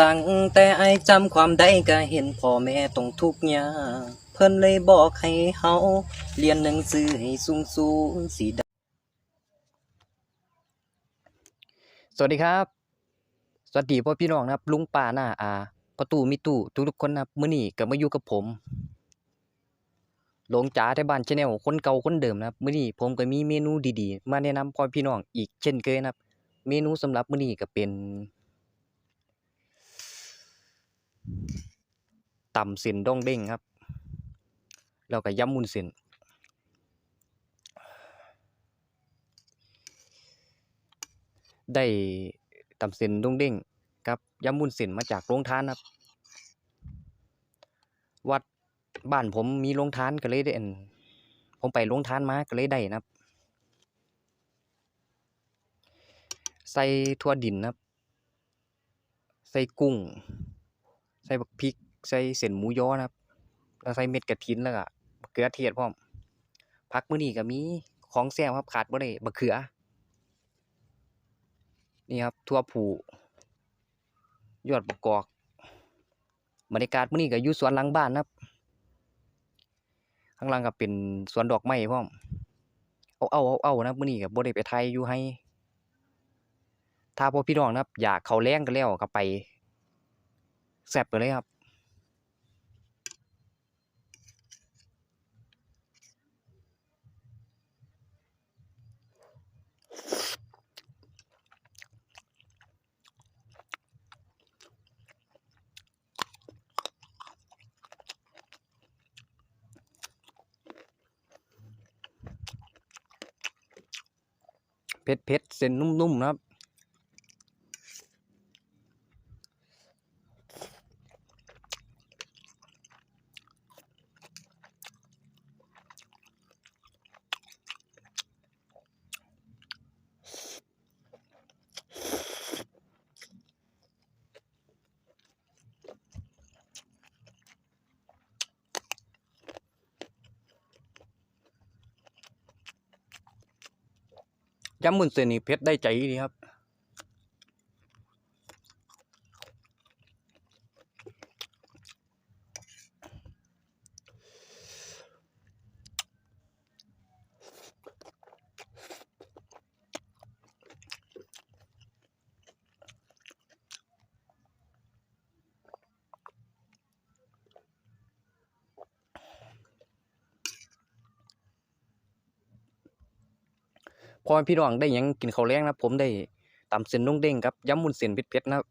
ตั้งแต่ไอจำความได้ก็เห็นพ่อแม่ต้องทุกข์ยากเพิ่นเลยบอกให้เฮาเรียนหนังสือให้สูงสูงสิได้สวัสดีครับ สวัสดีพ่อพี่น้องนะครับลุงป้าหน้าอาประตูมิตู้ทุกคนนะครับมื้อนี้ก็มาอยู่กับผมหลงจ๋าที่บ้านชาแนลคนเก่าคนเดิมนะครับมื้อนี้ผมก็มีเมนูดีๆ มาแนะนำพ่อพี่น้องอีกเช่นเคยนะครับ เมนูสำหรับมื้อนี้ก็เป็น ต่ำส้นดองเด้งครับ แล้วก็ยำมุนส้นได้ต่ำส้นดงเด้งกับยำมุนส้นมาจากโรงทานครับ วัดบ้านผมมีโรงทานก็เลยได้ผมไปโรงทานมาก็เลยได้นะครับ ใส่ทั่วดินนะครับ ใส่กุ้ง ส่บักพริก ใส่เส้นหมูยอนะครับแล้วใส่เม็ดกระถินแล้วก็บักเขือเทศพร้อมผักมื้อนี้ก็มีของแซ่บครับขาดบ่ได้บักเขือ นี่ครับทั่วผูยอดประกอกบรรยากาศมื้อนี้ก็อยู่สวนหลังบ้านนะครับข้างล่างก็เป็นสวนดอกไม้พร้อมเอาเอาเอาเอานะมื้อนี้ก็บ่ได้ไปไทยอยู่ให้ ถ้าพ่อพี่น้องนะครับ อยากเขาแรงกันแล้วก็ไป แซ่บไปเลยครับ เผ็ดเผ็ดเส้นนุ่มๆนะครับ ยำมุนเสนีเพชรได้ใจดีครับ พอพี่น้องได้ยังกินข้าวแรงนะผมได้ตำเส้นนุ่งเด้งครับยำมุนเส้นเผ็ดๆนะครับ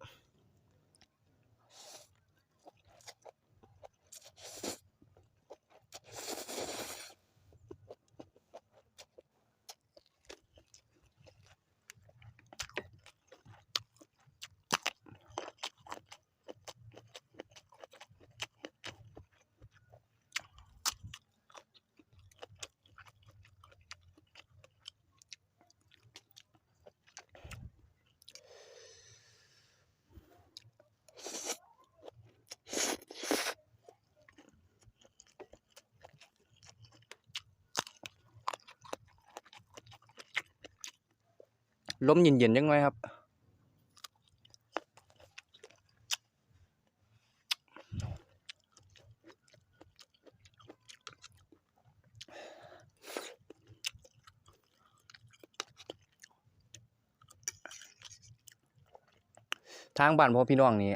ลมเย็นๆจังไงครับ ทางบ้านพ่อพี่น้องนี่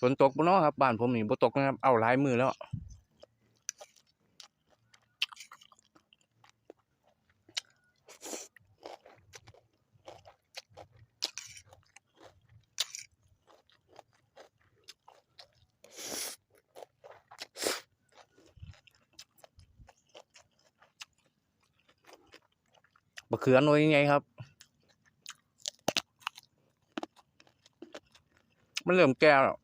ฝนตกบ่เนาะครับบ้านผมนี่บ่ตกนะครับ เอาหลายมือแล้ว บะเขือหน่วยยังไงครับ มันเริ่มแก่แล้ว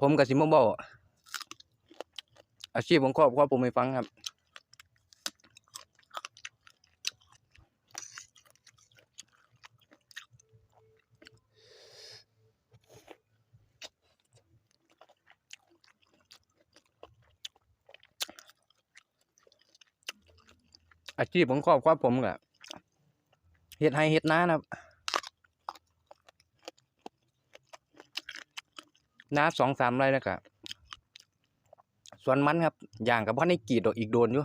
ผมกับสิมบอกอาชีพของครอบครัวผมให้ฟังครับ อาชีพของครอบครัวผมก็เฮ็ดไร่เฮ็ดนานะครับ นาสองสามไร่แล้วก็สวนมันครับอย่างกับพ่อในกรีดดอกอีกโดนอยู่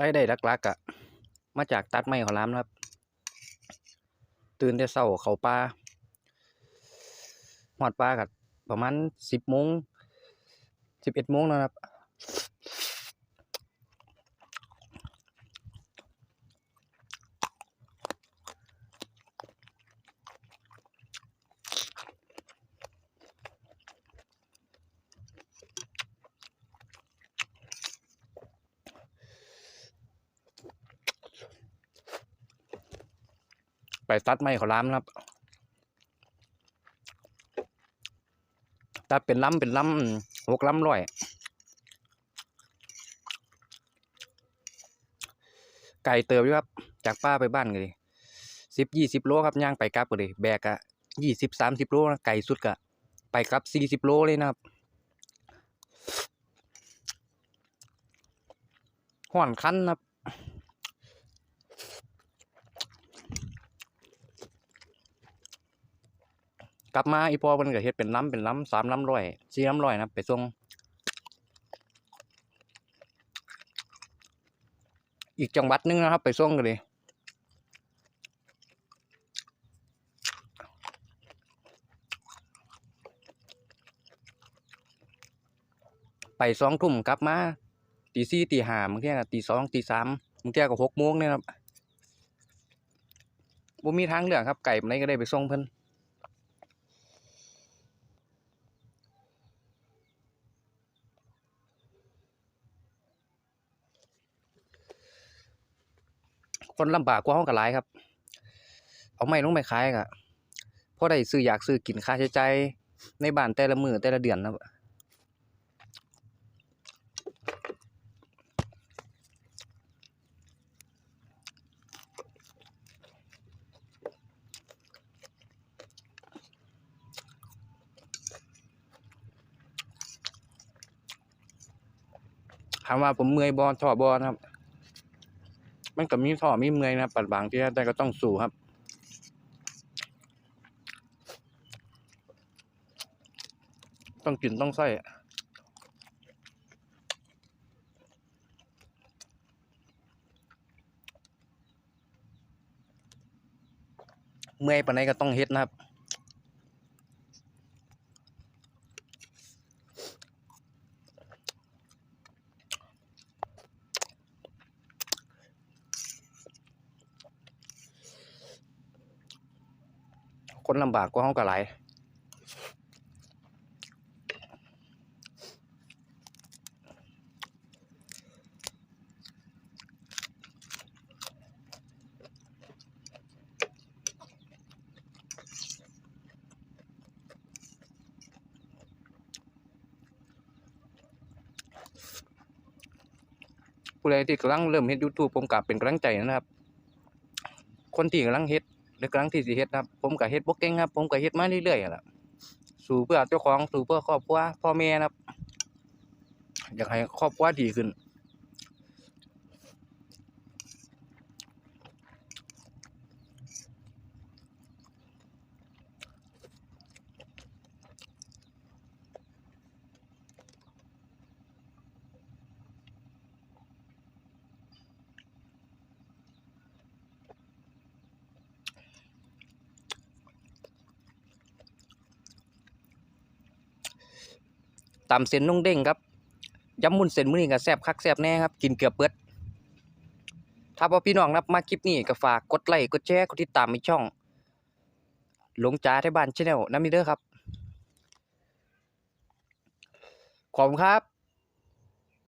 รายได้หลักๆอะมาจากตัดไม้ขอรามนะครับ ตื่นแต่เช้าเขาป่าฮอดป่าก็ประมาณสิบโมงสิบเอ็ดโมงนะครับ ไปตัดไม้เขาล้ามนะครับตัดเป็นลำเป็นลำหกลำร้อยไก่เติบอยู่ครับ จากป้าไปบ้านกันดิสิบยี่สิบโลครับย่างไปกลับกันดิแบกอะยี่สิบสามสิบโลนะไก่สุดกะไปกลับสี่สิบโลเลยนะครับห่อนคันนะครับ กลับมาอีพอมันก็เฮ็ดเป็นล้ำเป็นล้ำสามล้ำร้อยสี่ล้ำร้อยนะไปส่งอีกจังหวัดหนึงนะครับ ไปส่งกันเลยไปสองทุ่มกลับมาตีสี่ตีห้าบางทีก็ตีสองตีสามบางทีก็หกโมงเนี่ยครับบ่มีทางเลือกครับไก่มันไหนก็ได้ไปส่งเพิ่น คนลำบากกว่าเฮาก็หลายครับ เอาไม้ลงไปขายก็พอได้ซื้ออยากซื้อกินค่าใช้จ่ายในบ้านแต่ละมือแต่ละเดือนครับถามว่าผมเมื่อยบ่ท้อบ่นะครับ มันก็มีท่อมีเมื่อยนะปัดบางที่แต่ก็ต้องสู้ครับต้องกินต้องใส่เมื่อยปานในก็ต้องเฮ็ดนะครับ คนลำบากกว่าเฮาก็หลายผู้ใดที่กำลังเริ่มเฮ็ด YouTube ผมก็เป็นกำลังใจนะครับ คนที่กำลังเฮ็ด หรือกำลังที่สิเฮ็ดนะครับผมก็เฮ็ดบกเก่งครับ ผมก็เฮ็ดมาเรื่อยๆนั่นล่ะสู่เพื่อเจ้าของสู่เพื่อครอบครัวพ่อแม่นะครับ อยากให้ครอบครัวดีขึ้น ตำเส้นนุ่งเด้งครับยำมุนเส้นมื้อนี้ก็แซ่บคักแซ่บแน่ครับกินเกือบเบิดถ้าพ่อพี่น้องรับมาคลิปนี้ก็ฝากกดไลค์กดแชร์กดติดตามในช่องหลงจ้าที่บ้าน Channel นำมีเด้อครับ ขอบคุณครับ